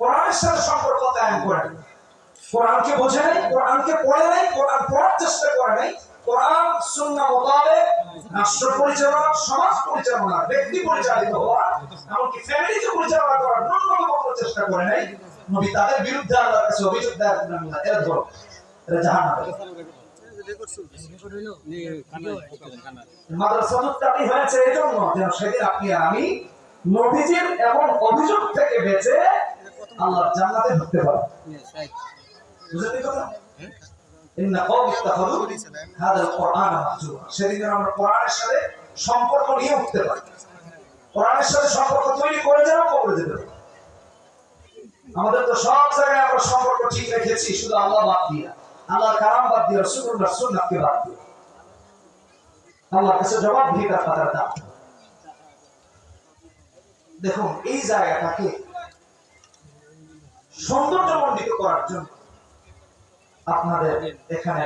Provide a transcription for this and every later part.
কোরআনের সাথে সম্পর্ক কায়েম করে। কোরআনকে বোঝে নাই, কোরআনকে পড়ে নাই, কোরআন পড়ার চেষ্টা করে নাই। কোরআন, সুন্নাহ মোতাবেক রাষ্ট্র পরিচালনা, সমাজ পরিচালনা, ব্যক্তি পরিচালিত হওয়া, এমনকি ফ্যামিলিকে পরিচালনা করার ন্যূনতম কোনো চেষ্টা করে নাই। নবী তাদের বিরুদ্ধে আল্লাহর কাছে অভিযোগ এরা হয়েছে এই সেদিন আপনি, আমি নবীজির এমন অভিযোগ থেকে বেঁচে আল্লাহর জান্নাতে ঢুকতে পারি। বুঝলেন কথা? ইন্ন কওম ইত্তাখাযু হাদাল কোরআন মাহজুরা সেদিন আমরা কোরআনের সাথে সম্পর্ক নিয়ে উঠতে পারি। কোরআনের সাথে সম্পর্ক তৈরি করে যেন কবরে যেতে পারি। আমাদের তো সব জায়গায় আমরা সম্পর্ক ঠিক রেখেছি শুধু আল্লাহ বাদ দিয়ে। আল্লাহর কালাম বাদ দিয়ে রসুল্লাহ সুন্নাহকে বাদ দিয়ে। আল্লাহর কাছে জবাব দিয়ে দেখুন এই জায়গাটাকে সৌন্দর্যমণ্ডিত করার জন্য আপনাদের এখানে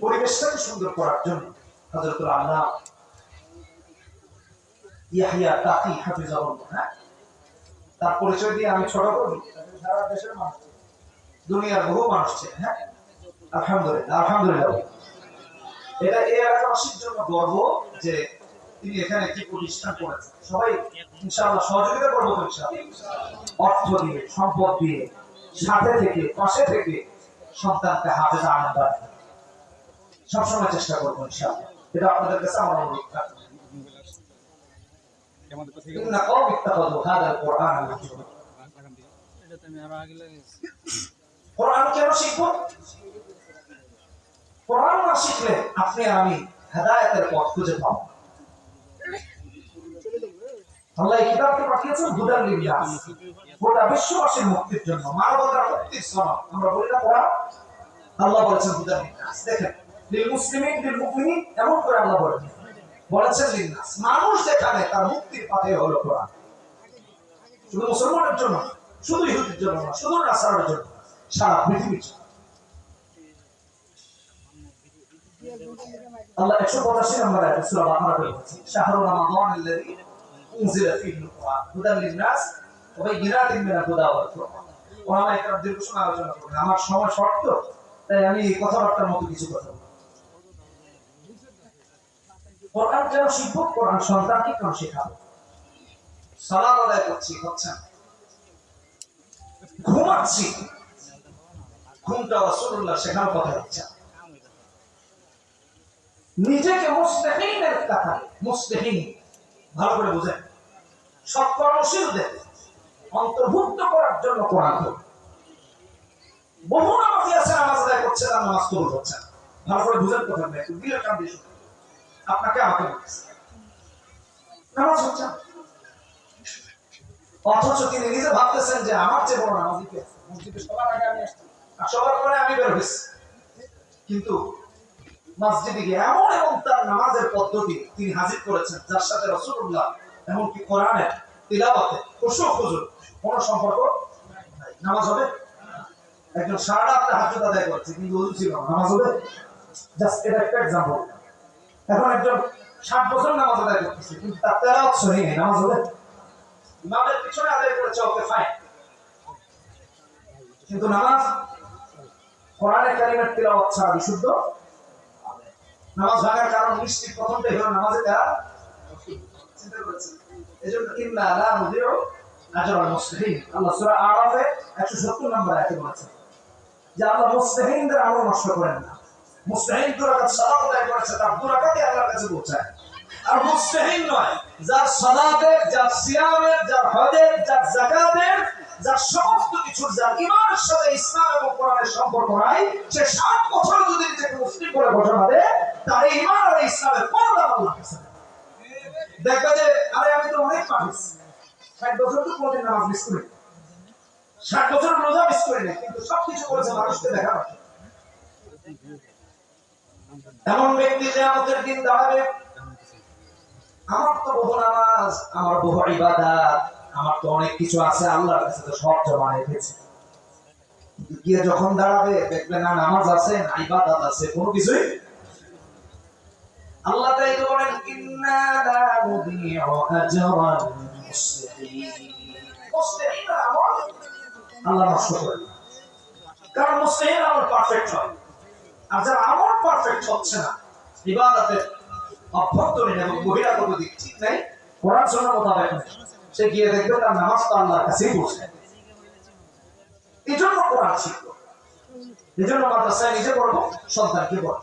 পরিবেশটাকে সুন্দর করার জন্য আল্লাহ ইয়াহিয়া তাকি হাফিজাহুল্লাহ হ্যাঁ? তার পরিচয় দিয়ে আমি ছোট করি সারা দেশের মানুষ দুনিয়ার বহু মানুষ হ্যাঁ? আলহামদুলিল্লাহ আলহামদুলিল্লাহ। এটা এই এলাকাবাসীর জন্য গর্ব যে তিনি এখানে একটি প্রতিষ্ঠান করেছেন সবাই ইনশাআল্লাহ সহযোগিতা করবো তো ইনশাআল্লাহ অর্থ দিয়ে সম্পদ দিয়ে সাথে থেকে পাশে থেকে সন্তানকে হাতে আনন্দ রাখতে সবসময় চেষ্টা করবো ইনশাআল্লাহ এটা আপনাদের কাছে আমার অনুরোধ থাকবে إن قوم اتخذوا هذا القرآن مهجورا কোরআন কেন শিখবো কোরআন না শিখলে আপনি আর আমি হেদায়েতের পথ খুঁজে পাবো আল্লাহ কিতাবকে পাঠিয়েছেন হুদার লিল্লাহ গোটা বিশ্ববাসীর মুক্তির জন্য, মানবতার মুক্তির সনদ। আমরা বলি না কোরআন আল্লাহ বলেছেন হুদার লিল্লাহ দেখেন, লিল মুসলিমিন, লিল মুমিনিন, এমন করে আল্লাহ বলেন। বলেছেন লিল্লাহ মানুষ যেখানে তার মুক্তির পথে হলো কোরআন। শুধু মুসলমানের জন্য শুধু ইহুদির জন্য না, শুধু নাসারের জন্য সারা পৃথিবীর জন্য। আল্লাহ একশো পঁচাশি নম্বর আয়াতে সূরা বাকারা বলেছে শাহরুর রমাদান আল্লাযী কথা শিখব কোরআন সন্তানকে কেন শেখাবো? সালাম আদায় করছি, হচ্ছে ঘুমাচ্ছি। ঘুমটা রাসূলুল্লাহ শেখানোর কথা নিজেকে মুস্তাহিনের তাকালে মুস্তাহিন ভালো করে বুঝেন। সব কর্মশীলদের অন্তর্ভুক্ত করার জন্য কোরআন বহু নামাজি আছে নামাজ আদায় করছে, তার নামাজ কবুল হচ্ছে। ভালো করে কথা নেই কান দিয়ে। আপনাকে আমাকে নামাজ হচ্ছে। অথচ তিনি নিজে ভাবতেছেন যে আমার চেয়ে বড় নামাজি কে? মসজিদে সবার আগে আমি আর সবার পরে আমি বের হয়েছি কিন্তু মসজিদে গিয়ে এমন এবং তার নামাজের পদ্ধতি তিনি হাজির করেছেন, যার সাথে রসুল্লাহ এমনকি কোরআনের তিলাওয়াতে খুশু খুজুর কোন সম্পর্ক নামাজ হবে? একজন সারা রাত হাজত আদায় করছে, কিন্তু ওজু ছিল নামাজ হবে? জাস্ট এটা একটা এক্সাম্পল এখন একজন ষাট বছর নামাজ আদায় করতেছে, কিন্তু তার তেরাওয়াত সহি নেই। নামাজ হবে? ইমামের পিছনে আদায় করেছে, ওকে ফাইন কিন্তু নামাজ? কোরআনে কারিমের তিলাওয়াত ছাড়া বিশুদ্ধ নামাজ ভাঙার কারণ নিশ্চিত প্রথমটাই হলো নামাজে তারা চিন্তা করেছেন এজন্য ইন্না লা নুদিউ আজরাল মুসলিমিন আল্লাহ সূরা আরাফে 170 নম্বর আয়াতে বলেছেন যে আল্লাহ মুসলিমিনদের আমল নষ্ট করেন না মুসলিমিন দুরাকাত সালাত আদায় করেছে তার দুরাকাতই আল্লাহর কাছে পৌঁছায় আর মুসলিমিন নয় যার যার যার যার সমস্ত কিছুর যার সাথে ইসলাম এবং কোরআনের সম্পর্ক নাই সে সাত বছর যদি নিজেকে মুসলিম করে ঘোষণা দেয়, তার ইমান আর ইসলামের কোনো দাম আল্লাহ। দেখবে যে আরে আমি তো অনেক ষাট বছর তো নামাজ মিস করি ষাট বছর রোজা মিস করি না কিন্তু সবকিছু করেছে মানুষকে দেখানো এমন ব্যক্তি যে আমাদের দিন দাঁড়াবে, আমার তো বহু নামাজ, আমার বহু আমার তো অনেক কিছু আছে, আল্লাহর কাছে তো সব জমা রেখেছে। গিয়ে যখন দাঁড়াবে, দেখবে না, নামাজ আছে, না ইবাদত আছে, কোনো কিছুই আল্লাহ তাই তো বলেন, ইন্না আমল। আল্লাহ নষ্ট করে কারণ আমল পারফেক্ট হয়। আর যারা আমল পারফেক্ট হচ্ছে না, ইবাদতের অভ্যন্তরীণ এবং দিক ঠিক। সে গিয়ে দেখবে তার নামাজ তো আল্লাহর কাছেই পড়ছে এই জন্য কোরআন শিখব। এই জন্য মাদ্রাসায় নিজে পড়ব, সন্তানকে পড়ব।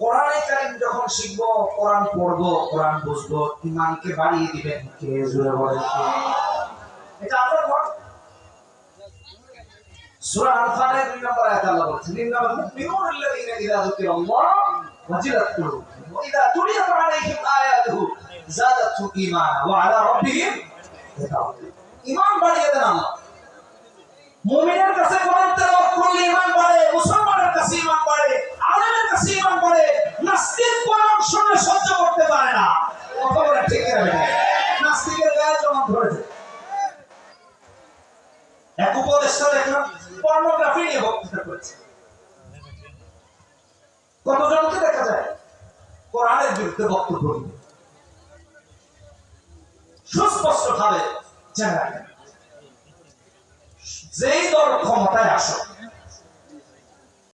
কোরআনে কারিম যখন শিখব, কোরআন পড়ব, কোরআন বুঝব ইমানকে বাড়িয়ে দিবেন কে? জুড়ে এটা আপনার ঘর সূরা আনফালের দুই নম্বর আয়াত আল্লাহ বলেছেন ইন্নামাল মুমিনুনা আল্লাযীনা ইযা যুকিরাল্লাহ ওয়াজিলাত কুলুবুহুম ওয়া ইযা তুলিয়াত আলাইহিম আয়াতুহু যাদাতহুম ঈমানা ওয়া আলা রাব্বিহিম ঈমান বাড়িয়ে দেন আল্লাহ। মুমিনের কাছে কোরআন তেলাওয়াত করলে ঈমান বাড়ে, মুসলমানের কাছে ঈমান বাড়ে, আলেমের কাছে ঈমান বাড়ে, নাস্তিক কোরআন শুনে সহ্য করতে পারে না। কথা ঠিক না নাস্তিকের গায়ে জমা ধরেছে। এক উপদেষ্টা দেখলাম পর্নোগ্রাফি নিয়ে বক্তৃতা করেছে। কতজনকে দেখা যায় কোরআনের বিরুদ্ধে বক্তব্য সুস্পষ্ট ভাবে রাখেন। যেই দল ক্ষমতায় আসুক